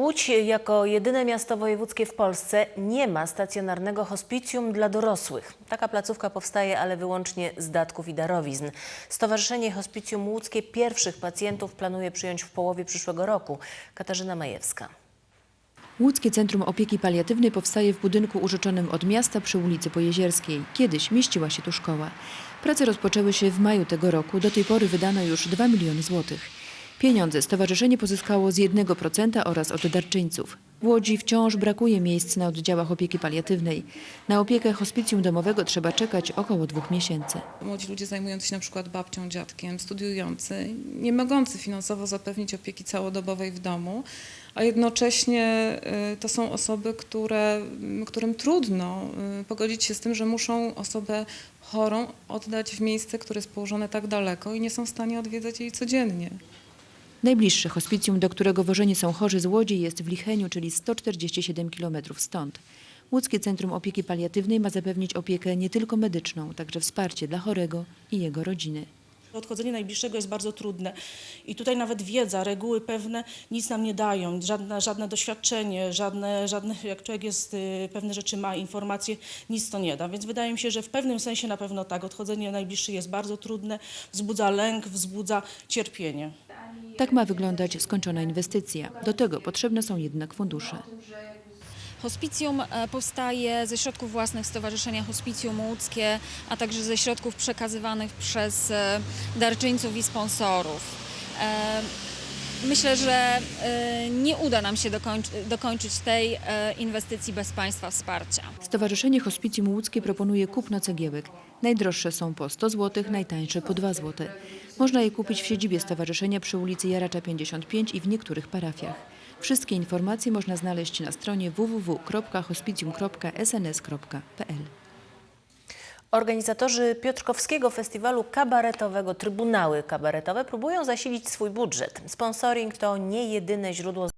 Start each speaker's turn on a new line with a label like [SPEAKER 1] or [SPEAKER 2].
[SPEAKER 1] Łódź jako jedyne miasto wojewódzkie w Polsce nie ma stacjonarnego hospicjum dla dorosłych. Taka placówka powstaje, ale wyłącznie z datków i darowizn. Stowarzyszenie Hospicjum Łódzkie pierwszych pacjentów planuje przyjąć w połowie przyszłego roku. Katarzyna Majewska.
[SPEAKER 2] Łódzkie Centrum Opieki Paliatywnej powstaje w budynku użyczonym od miasta przy ulicy Pojezierskiej. Kiedyś mieściła się tu szkoła. Prace rozpoczęły się w maju tego roku. Do tej pory wydano już 2 miliony złotych. Pieniądze stowarzyszenie pozyskało z 1% oraz od darczyńców. W Łodzi wciąż brakuje miejsc na oddziałach opieki paliatywnej. Na opiekę hospicjum domowego trzeba czekać około dwóch miesięcy.
[SPEAKER 3] Młodzi ludzie zajmujący się na przykład babcią, dziadkiem, studiujący, nie mogący finansowo zapewnić opieki całodobowej w domu, a jednocześnie y, to są osoby, które, którym trudno y, pogodzić się z tym, że muszą osobę chorą oddać w miejsce, które jest położone tak daleko i nie są w stanie odwiedzać jej codziennie.
[SPEAKER 2] Najbliższe hospicjum, do którego wożeni są chorzy z Łodzi jest w Licheniu, czyli 147 km stąd. Łódzkie Centrum Opieki Paliatywnej ma zapewnić opiekę nie tylko medyczną, także wsparcie dla chorego i jego rodziny.
[SPEAKER 4] Odchodzenie najbliższego jest bardzo trudne i tutaj nawet wiedza, reguły pewne nic nam nie dają, żadne, żadne doświadczenie, żadne, żadne, jak człowiek jest, y, pewne rzeczy ma, informacje, nic to nie da. Więc wydaje mi się, że w pewnym sensie na pewno tak, odchodzenie najbliższy jest bardzo trudne, wzbudza lęk, wzbudza cierpienie.
[SPEAKER 2] Tak ma wyglądać skończona inwestycja. Do tego potrzebne są jednak fundusze.
[SPEAKER 5] Hospicjum e, powstaje ze środków własnych Stowarzyszenia Hospicjum Łódzkie, a także ze środków przekazywanych przez e, darczyńców i sponsorów. Myślę, że e, nie uda nam się dokończy, dokończyć tej e, inwestycji bez Państwa wsparcia.
[SPEAKER 2] Stowarzyszenie Hospicjum Łódzkie proponuje kupno cegiełek. Najdroższe są po 100 zł, najtańsze po 2 zł. Można je kupić w siedzibie stowarzyszenia przy ulicy Jaracza 55 i w niektórych parafiach. Wszystkie informacje można znaleźć na stronie www.hospicjum.sns.pl.
[SPEAKER 1] Organizatorzy Piotrkowskiego Festiwalu Kabaretowego Trybunały Kabaretowe próbują zasilić swój budżet. Sponsoring to nie jedyne źródło